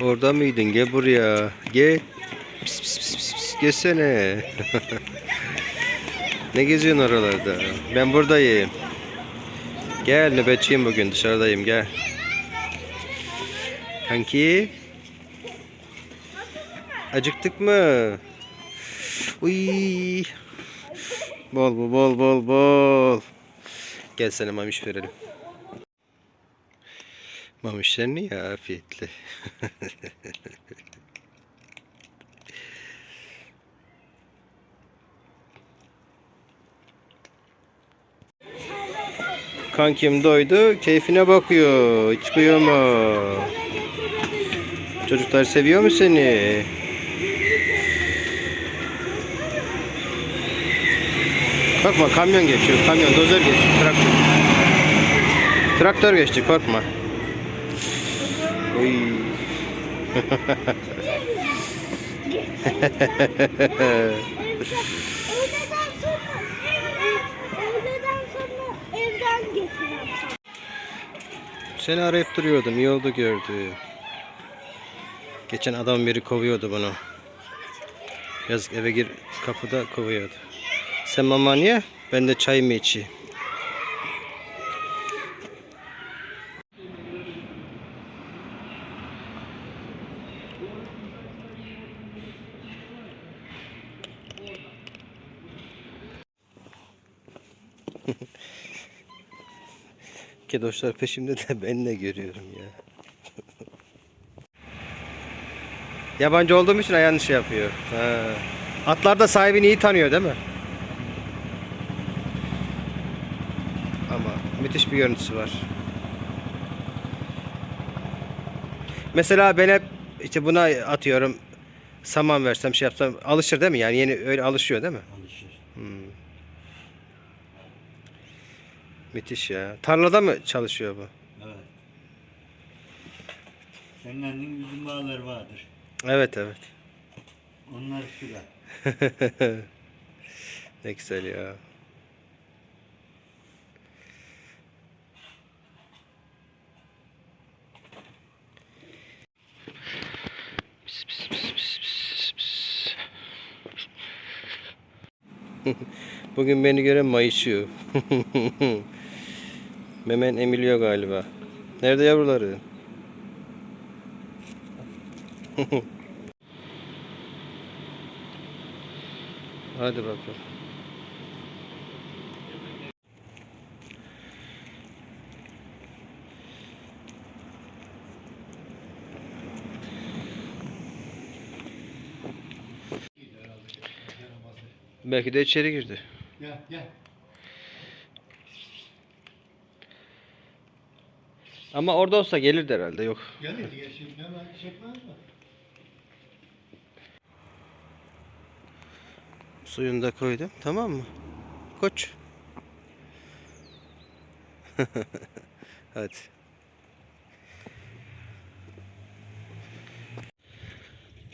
Orada mıydın? Gel buraya. Gel. Pis pis pis pis pis. Gelsene. ne geziyorsun oralarda? Ben buradayım. Gel nöbetçiyim bugün. Dışarıdayım gel. Kanki. Acıktık mı? Uy. Bol bol bol bol bol. Gel sana mamiş verelim. Mamişler niye afiyetli? Kankim doydu, keyfine bakıyor. Çıkıyor mu? Çocuklar seviyor mu seni? Korkma kamyon geçiyor. Kamyon, dozer geçiyor. Traktör. Traktör geçti korkma. Oy. Seni arayıp duruyordum. İyi oldu gördü. Geçen adam biri kovuyordu bunu. Yazık eve gir kapıda kovuyordu. Sen mama niye? Ben de çayımı içeyim. Kedoşlar peşimde de ben ne görüyorum ya. Yabancı olduğum için yanlış şey yapıyor. Ha. Atlar da sahibini iyi tanıyor değil mi? Ama müthiş bir görüntüsü var. Mesela ben hep işte buna atıyorum saman versem şey yapsam alışır değil mi? Yani yeni öyle alışıyor değil mi? Alışır. Müthiş ya. Tarlada mı çalışıyor bu? Evet. Senin annenin üzüm bağları vardır. Evet evet. Onlar şurada. ne güzel ya. Pis, pis, pis, pis, pis, pis. Bugün beni gören mayışıyor. Memen emiliyor galiba. Nerede yavruları? Hadi bakalım. Belki de içeri girdi. Gel gel. Ama orada olsa gelirdi herhalde. Yok. Gelir diye şimdi hemen çekmez mi? Suyunu da koydum. Tamam mı? Koç. Hadi.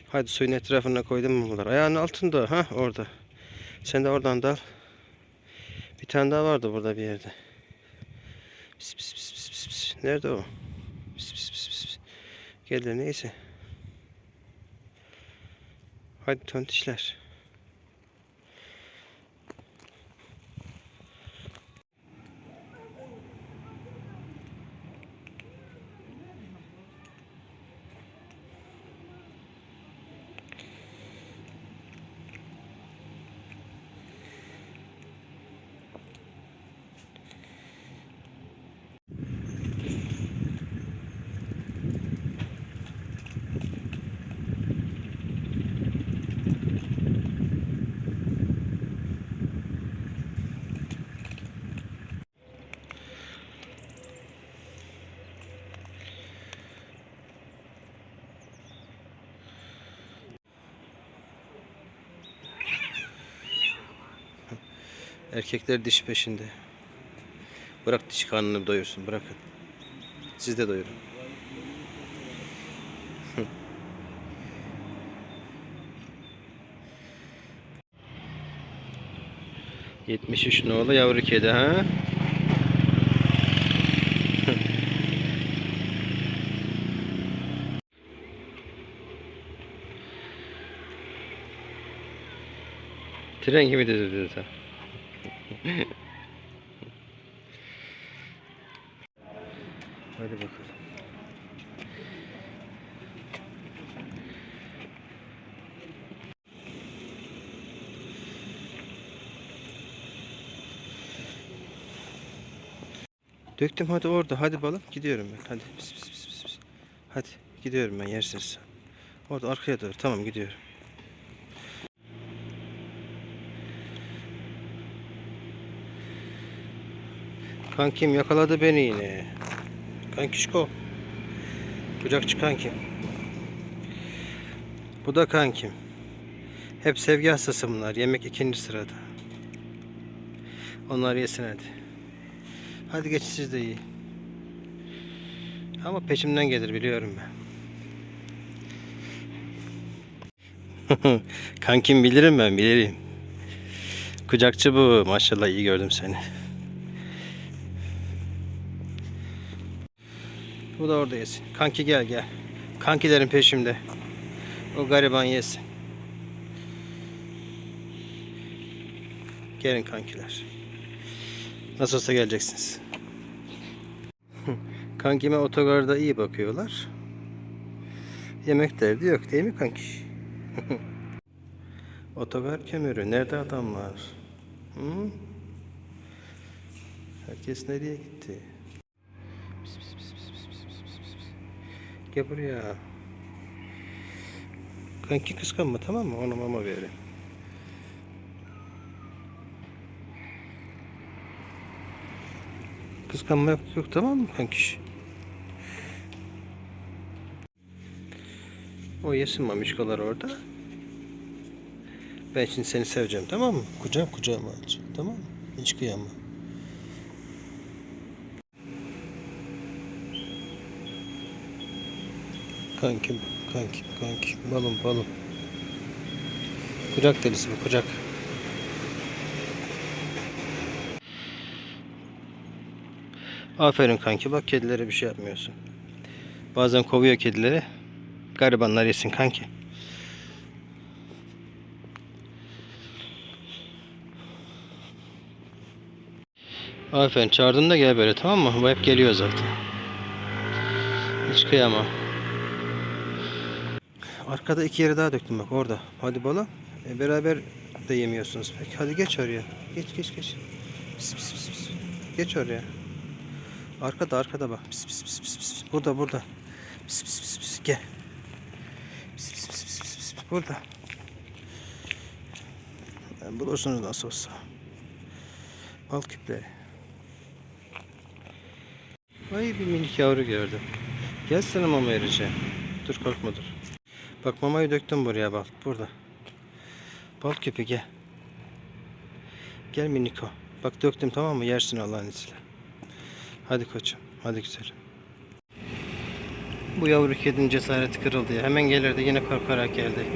Hadi suyun etrafına koydum mu bunlar? Ayağının altında. ha orada. Sen de oradan da al. Bir tane daha vardı burada bir yerde. Pis pis pis pis pis pis. Nerede o? Pis pis pis pis. Geldi neyse. Hadi tontişler. Erkekler diş peşinde. Bırak diş karnını doyursun. Bırakın. Siz de doyurun. Yetmiş üç nolu yavru kedi ha. Tren gibi dedi dedi. Hadi bakalım. Döktüm hadi orada. Hadi balım. Gidiyorum ben. Hadi. Pis, pis, pis, pis. Hadi. Gidiyorum ben yersiz. Orada arkaya doğru. Tamam gidiyorum. Kankim yakaladı beni yine. Kankişko. Kucakçı kankim. Bu da kankim. Hep sevgi hastası bunlar. Yemek ikinci sırada. Onlar yesin hadi. Hadi geç siz de iyi. Ama peşimden gelir biliyorum ben. Kankim bilirim ben bilirim. Kucakçı bu. Maşallah iyi gördüm seni. Bu da orada yesin. Kanki gel gel. Kankilerin peşimde. O gariban yesin. Gelin kankiler. Nasıl olsa geleceksiniz. Kankime otogarda iyi bakıyorlar. Yemek derdi yok değil mi kanki? Otogar kömürü. Nerede adamlar? Hı? Herkes nereye gitti? Gel buraya. Kanki kıskanma tamam mı? Ona mama verin. Kıskanma yok, yok tamam mı kankiş? O yesin mamişkolar orada. Ben şimdi seni seveceğim tamam mı? Kucağım kucağıma alacağım tamam mı? Hiç kıyamam. Kankim, kankim, kankim, balım, balım. Kucak delisi bu, kucak. Aferin kanki, bak kedilere bir şey yapmıyorsun. Bazen kovuyor kedileri. Garibanlar yesin kanki. Aferin çağırdın da gel böyle tamam mı? Bu hep geliyor zaten. Hiç kıyamam. Arkada iki yere daha döktüm bak orada. Hadi bala. E, beraber de yemiyorsunuz pek. Hadi geç oraya. Geç geç geç. Pis, pis, pis, pis. Geç oraya. Arkada arkada bak. Pis, pis, pis, pis, pis. Burada burada. Pis, pis, pis, pis. Gel. Pis, pis, pis, pis, pis, pis. Burada. Yani bulursunuz nasıl olsa. Bal küpleri. Ay bir minik yavru gördüm. Gel sana mama vereceğim. Dur korkma dur. Bak mamayı döktüm buraya bak. Burada. Bal küpü gel. Gel miniko. Bak döktüm tamam mı? Yersin Allah'ın izniyle. Hadi koçum. Hadi güzelim. Bu yavru kedinin cesareti kırıldı ya. Hemen gelirdi yine korkarak geldi.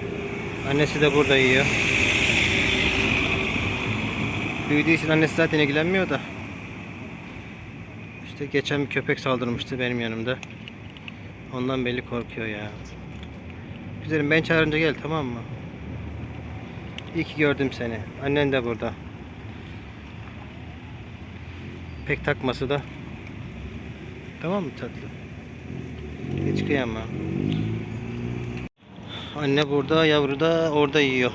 Annesi de burada yiyor. Büyüdüğü için annesi zaten ilgilenmiyor da. İşte geçen bir köpek saldırmıştı benim yanımda. Ondan belli korkuyor ya. Güzelim ben çağırınca gel tamam mı? İyi ki gördüm seni. Annen de burada. Pek takması da. Tamam mı tatlı? Hiç kıyamam. Anne burada, yavru da orada yiyor.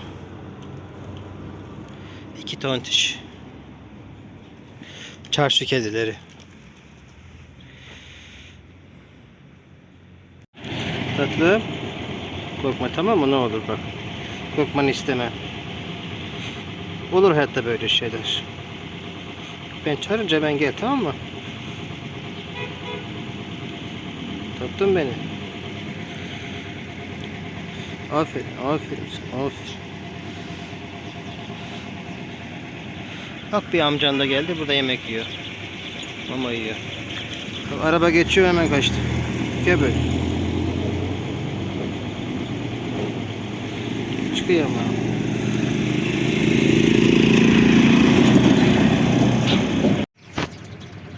İki tontiş. Çarşı kedileri. Tatlım. Korkma tamam mı? Ne olur bak. Korkmanı istemem. Olur hayatta böyle şeyler. Ben çağırınca ben gel tamam mı? Tatlım beni. Aferin, aferin sana, aferin. Bak bir amcan da geldi, burada yemek yiyor. Mama yiyor. Araba geçiyor hemen kaçtı. Gel böyle. Çıkıyor ama.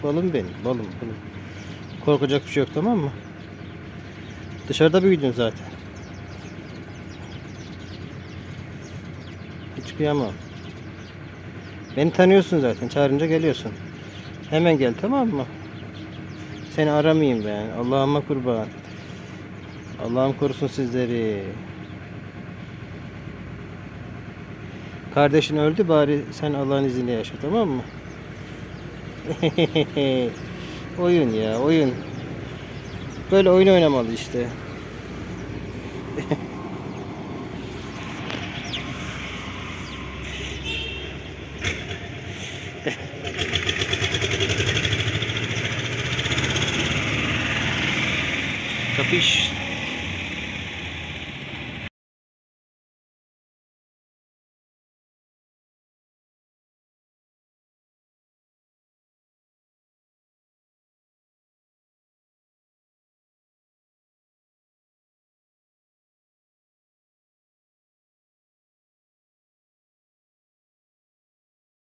Balım benim, balım, balım. Korkacak bir şey yok tamam mı? Dışarıda büyüdün zaten. Hiç kıyamam. Beni tanıyorsun zaten. Çağırınca geliyorsun. Hemen gel tamam mı? Seni aramayayım ben. Allah'ıma kurban. Allah'ım korusun sizleri. Kardeşin öldü bari sen Allah'ın izniyle yaşa tamam mı? oyun ya oyun. Böyle oyun oynamalı işte.